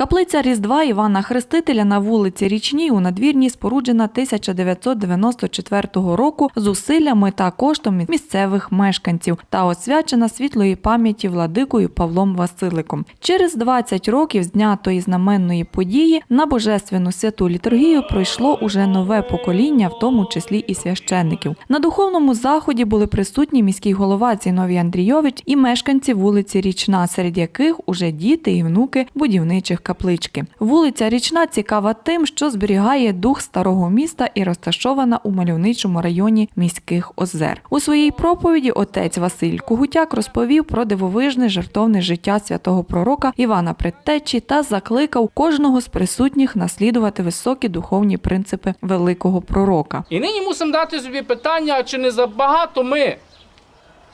Каплиця Різдва Івана Хрестителя на вулиці Річній у надвірній споруджена 1994 року з усиллями та коштом місцевих мешканців та освячена світлої пам'яті владикою Павлом Василиком. Через 20 років з дня тої знаменної події на божественну святу літургію пройшло уже нове покоління, в тому числі і священників. На духовному заході були присутні міський голова Зіновій Андрійович і мешканці вулиці Річна, серед яких уже діти і внуки будівничих каплички. Вулиця Річна цікава тим, що зберігає дух старого міста і розташована у мальовничому районі міських озер. У своїй проповіді отець Василь Кугутяк розповів про дивовижне жертовне життя святого пророка Івана Предтечі та закликав кожного з присутніх наслідувати високі духовні принципи великого пророка. І нині мусимо дати собі питання, чи не забагато ми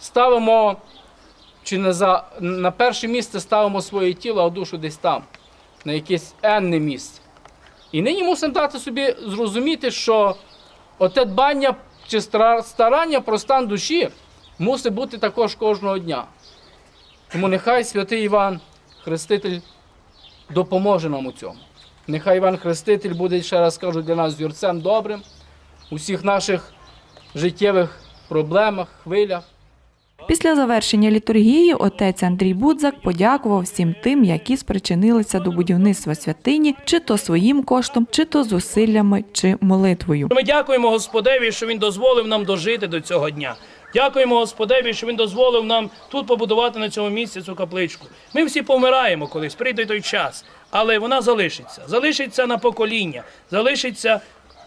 ставимо, чи не за, на перше місце ставимо своє тіло, а душу десь там, на якесь енне місце. І нині мусимо дати собі зрозуміти, що оте дбання чи стара- старання про стан душі мусить бути також кожного дня. Тому нехай святий Іван, Хреститель, допоможе нам у цьому. Нехай Іван Хреститель буде, ще раз кажу, для нас зірцем добрим у всіх наших життєвих проблемах, хвилях. Після завершення літургії отець Андрій Будзак подякував всім тим, які спричинилися до будівництва святині, чи то своїм коштом, чи то зусиллями, чи молитвою. Ми дякуємо Господеві, що він дозволив нам дожити до цього дня. Дякуємо Господеві, що він дозволив нам тут побудувати на цьому місці цю капличку. Ми всі помираємо колись, прийде той час, але вона залишиться. Залишиться на покоління, залишиться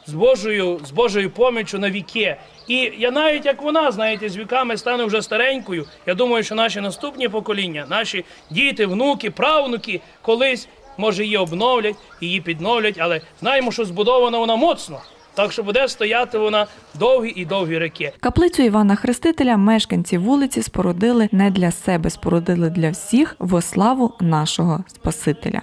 з Божою, з Божою поміччю на віки. І я навіть як вона, знаєте, з віками стане вже старенькою. Я думаю, що наші наступні покоління, наші діти, внуки, правнуки колись може її обновлять, її підновлять, але знаємо, що збудована вона моцно. Так що буде стояти вона довгі і довгі роки. Каплицю Івана Хрестителя мешканці вулиці спорудили не для себе, спорудили для всіх во славу нашого Спасителя.